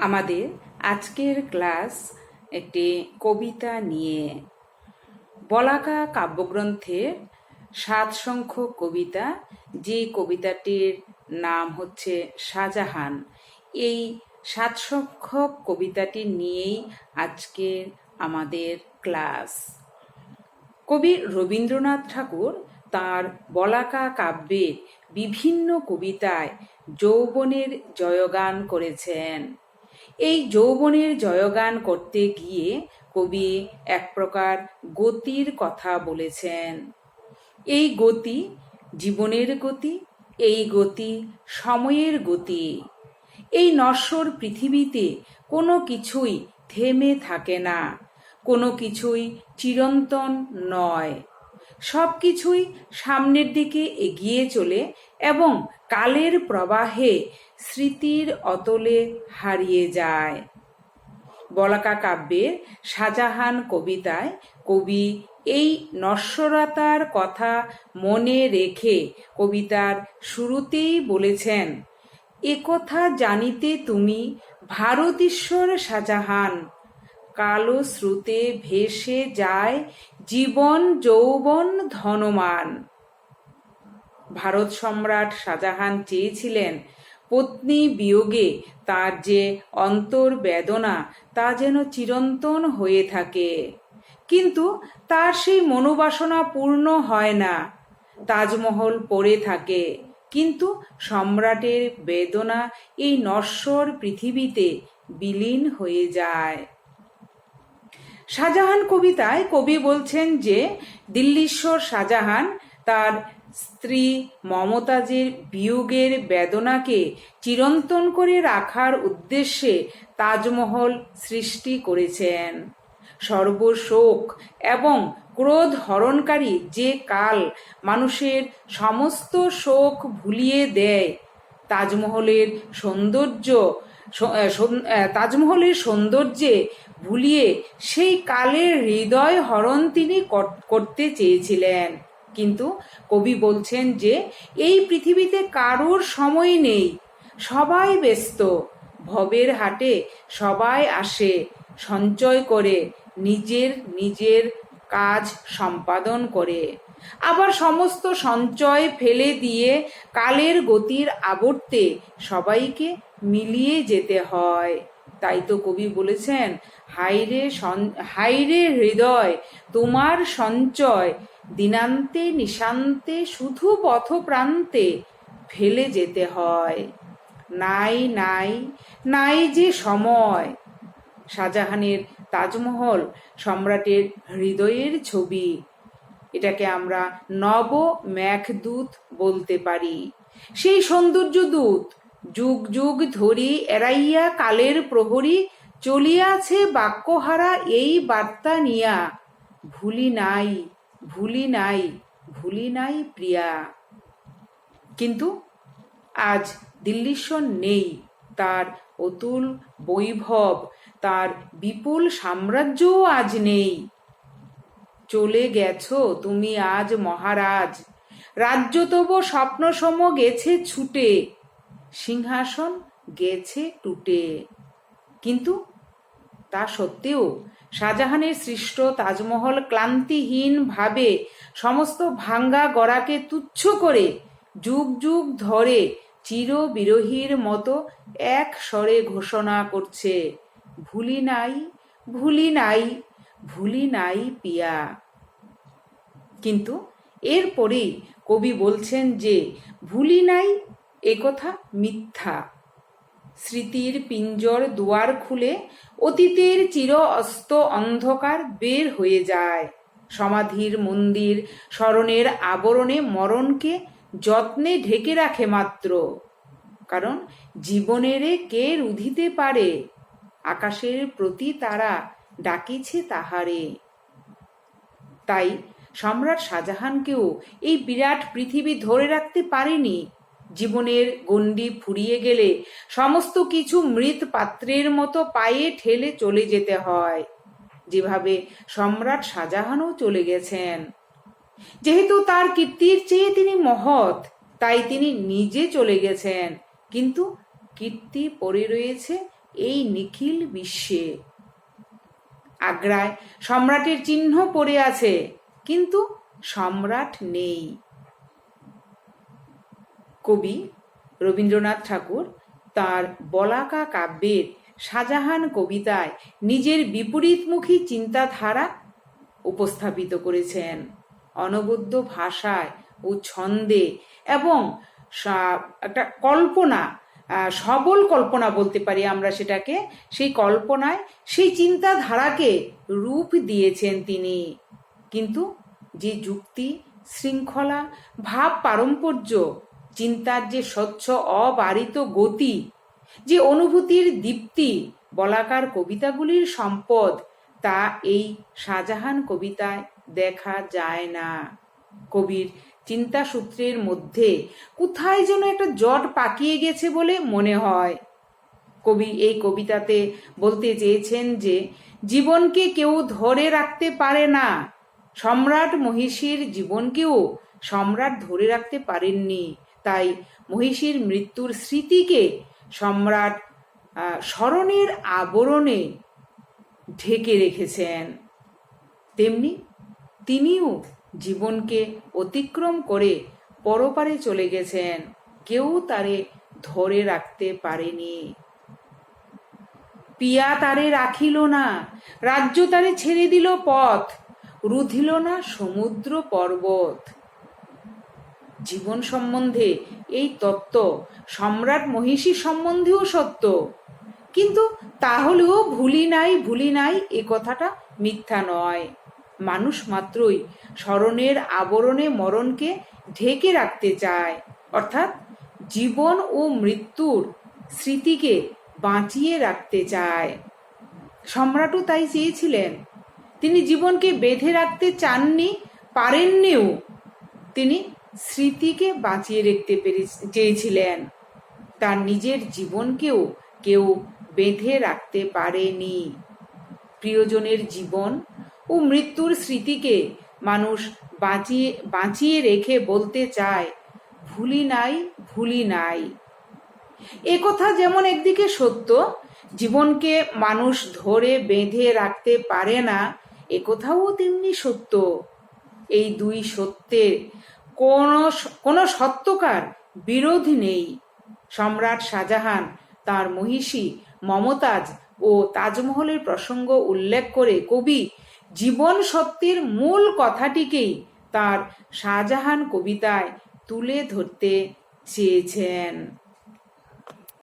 আমাদের আজকের ক্লাস একটি কবিতা নিয়ে। বলাকা কাব্যগ্রন্থের সাত সংখ্যক কবিতা, যে কবিতাটির নাম হচ্ছে শাহজাহান। এই সাত সংখ্যক কবিতাটি নিয়েই আজকের আমাদের ক্লাস। কবি রবীন্দ্রনাথ ঠাকুর তার বলাকা কাব্যের বিভিন্ন কবিতায় যৌবনের জয়গান করেছেন। এই যৌবনের জয়গান করতে গিয়ে কবি এক প্রকার গতির কথা বলেছেন। এই গতি জীবনের গতি, এই গতি সময়ের গতি। এই নশ্বর পৃথিবীতে কোনো কিছুই থেমে থাকে না, কোনো কিছুই চিরন্তন নয়। সব কিছুই সামনের দিকে এগিয়ে চলে এবং কালের প্রবাহে স্মৃতির অতলে হারিয়ে যায়। বলাকা কাব্যের শাহজাহান কবিতায় কবি এই নশ্বরতার কথা মনে রেখে কবিতার শুরুতেই বলেছেন, একথা জানিতে তুমি ভারতীশ্বর শাহজাহান কালো স্রোতে ভেসে যায় জীবন যৌবন ধনমান। ভারত সম্রাট শাহজাহান চেয়েছিলেন পত্নী বিয়োগে তার যে অন্তর বেদনা তা যেন চিরন্তন হয়ে থাকে। কিন্তু তার সেই মনোবাসনা পূর্ণ হয় না। তাজমহল পড়ে থাকে। কিন্তু সম্রাটের বেদনা এই নশ্বর পৃথিবীতে বিলীন হয়ে যায়। শাহজাহান কবিতায় কবি বলছেন যে, দিল্লীশ্বর শাহজাহান তার স্ত্রী মমতাজের বিয়োগের বেদনাকে চিরন্তন করে রাখার উদ্দেশ্যে তাজমহল সৃষ্টি করেছেন। সর্বশোক এবং ক্রোধ হরণকারী যে কাল মানুষের সমস্ত শোক ভুলিয়ে দেয়, তাজমহলের সৌন্দর্য তাজমহলের সৌন্দর্যে ভুলিয়ে সেই কালের হৃদয় হরণ তিনি করতে চেয়েছিলেন। কিন্তু কবি বলছেন যে, এই পৃথিবীতে কারোর সময় নেই। সবাই ব্যস্ত। ভবের হাটে সবাই আসে। সঞ্চয় করে নিজের নিজের কাজ সম্পাদন করে। আবার সমস্ত সঞ্চয় ফেলে দিয়ে কালের গতির আবর্তে সবাইকে মিলিয়ে যেতে হয়। তাই তো কবি বলেছেন হাইরে হাইরে হৃদয়, তোমার সঞ্চয়, দিনান্তে নিশান্তে শুধু পথপ্রান্তে ফেলে যেতে হয়। নাই নাই নাই যে সময়। শাহজাহানের তাজমহল সম্রাটের হৃদয়ের ছবি। এটাকে আমরা নব মেঘদূত বলতে পারি। সেই সৌন্দর্য দূত যুগ যুগ ধরি এড়াইয়া কালের প্রহরী চলিয়াছে বাক্যহারা এই বার্তা নিয়া, ভুলি নাই ভুলি নাই ভুলি নাই প্রিয়া। কিন্তু আজ দিল্লীশ্বর নেই, তার অতুল বৈভব, তার বিপুল সাম্রাজ্যও আজ নেই। চলে গেছ তুমি আজ মহারাজ রাজ্য তবু স্বপ্নসম গেছে ছুটে সিংহাসন গেছে টুটে। কিন্তু তা সত্ত্বেও শাহজাহানের সৃষ্ট তাজমহল ক্লান্তিহীন ভাবে সমস্ত ভাঙ্গা গড়াকে তুচ্ছ করে যুগ যুগ ধরে চির বিরোহীর মতো এক স্বরে ঘোষণা করছে, ভুলি নাই ভুলি নাই ভুলি নাই পিয়া। কিন্তু এরপরেই কবি বলছেন যে, ভুলি নাই একথা মিথ্যা। স্মৃতির পিঞ্জর দুয়ার খুলে অতীতের চির অস্ত অন্ধকার বের হয়ে যায়। সমাধির মন্দির স্মরণের আবরণে মরণকে যত্নে ঢেকে রাখে মাত্র। কারণ জীবনেরে কে রুধিতে পারে? আকাশের প্রতি তারা ডাকিছে তাহারে। তাই সম্রাট শাহজাহানকেও এই বিরাট পৃথিবী ধরে রাখতে পারেনি। জীবনের গণ্ডি ফুরিয়ে গেলে সমস্ত কিছু মৃত পাত্রের মতো পায়ে ঠেলে চলে যেতে হয়। যেভাবে সম্রাট শাহজাহানও চলে গেছেন। যেহেতু তার কীর্তির চেয়ে তিনি মহৎ, তাই তিনি নিজে চলে গেছেন। কিন্তু কীর্তি পড়ে রয়েছে এই নিখিল বিশ্বে। আগ্রায় সম্রাটের চিহ্ন পড়ে আছে, কিন্তু সম্রাট নেই। কবি রবীন্দ্রনাথ ঠাকুর তার বলাকা কাব্যের শাহজাহান কবিতায় নিজের বিপরীতমুখী চিন্তাধারা উপস্থাপিত করেছেন। অনবদ্য ভাষায় ও ছন্দে এবং একটা কল্পনা সবল কল্পনা বলতে পারি আমরা সেটাকে, সেই কল্পনায়, সেই চিন্তাধারাকে রূপ দিয়েছেন তিনি। কিন্তু যে যুক্তি, শৃঙ্খলা ভাব পারম্পর্য চিন্তার যে স্বচ্ছ অবারিত গতি, যে অনুভূতির দীপ্তি, বলাকার কবিতাগুলির সম্পদ, তা এই শাহজাহান কবিতায় দেখা যায় না। কবির চিন্তা সূত্রের মধ্যে কোথায় যেন একটা জট পাকিয়ে গেছে বলে মনে হয়। কবি এই কবিতাতে বলতে চেয়েছেন যে, জীবনকে কেউ ধরে রাখতে পারে না। সম্রাট মহিষীর জীবনকেও সম্রাট ধরে রাখতে পারেননি। তাই মহিষীর মৃত্যুর স্মৃতিকে সম্রাট স্মরণের আবরণে ঢেকে রেখেছেন। তেমনি তিনিও জীবনকে অতিক্রম করে পরপারে চলে গেছেন। কেউ তারে ধরে রাখতে পারেনি। পিয়া তারে রাখিল না, রাজ্য তারে ছেড়ে দিল পথ, রুধিল না সমুদ্র পর্বত। জীবন সম্বন্ধে এই তত্ত্ব, সম্রাট মহিষী সম্বন্ধেও সত্য। কিন্তু তাহলেও ভুলি নাই ভুলি নাই এ কথাটা মিথ্যা নয়। মানুষ মাত্রই স্মরণের আবরণে মরণকে ঢেকে রাখতে চায়। অর্থাৎ জীবন ও মৃত্যুর স্মৃতিকে বাঁচিয়ে রাখতে চায়। সম্রাটও তাই চেয়েছিলেন। তিনি জীবনকে বেঁধে রাখতে চাননি, পারেননিও। তিনি স্মৃতিকে বাঁচিয়ে রাখতে পেরে চেয়েছিলেন। তার নিজের জীবনকেও কেউ বেঁধে রাখতে পারেনি। প্রিয়জনের জীবন ও মৃত্যুর স্মৃতিকে মানুষ বাঁচিয়ে বাঁচিয়ে রেখে বলতে চায়, ভুলি নাই ভুলি নাই। এ কথা যেমন একদিকে সত্য, জীবনকে মানুষ ধরে বেঁধে রাখতে পারে না, এ কথাও তেমনি সত্য। এই দুই সত্যের কোন সত্যকার বিরোধ নেই। সম্রাট শাহজাহান তার মহিষী মমতাজ ও তাজমহলের প্রসঙ্গ উল্লেখ করে কবি জীবন সত্যের মূল কথাটিকেই তার শাহজাহান কবিতায় তুলে ধরতে চেয়েছেন।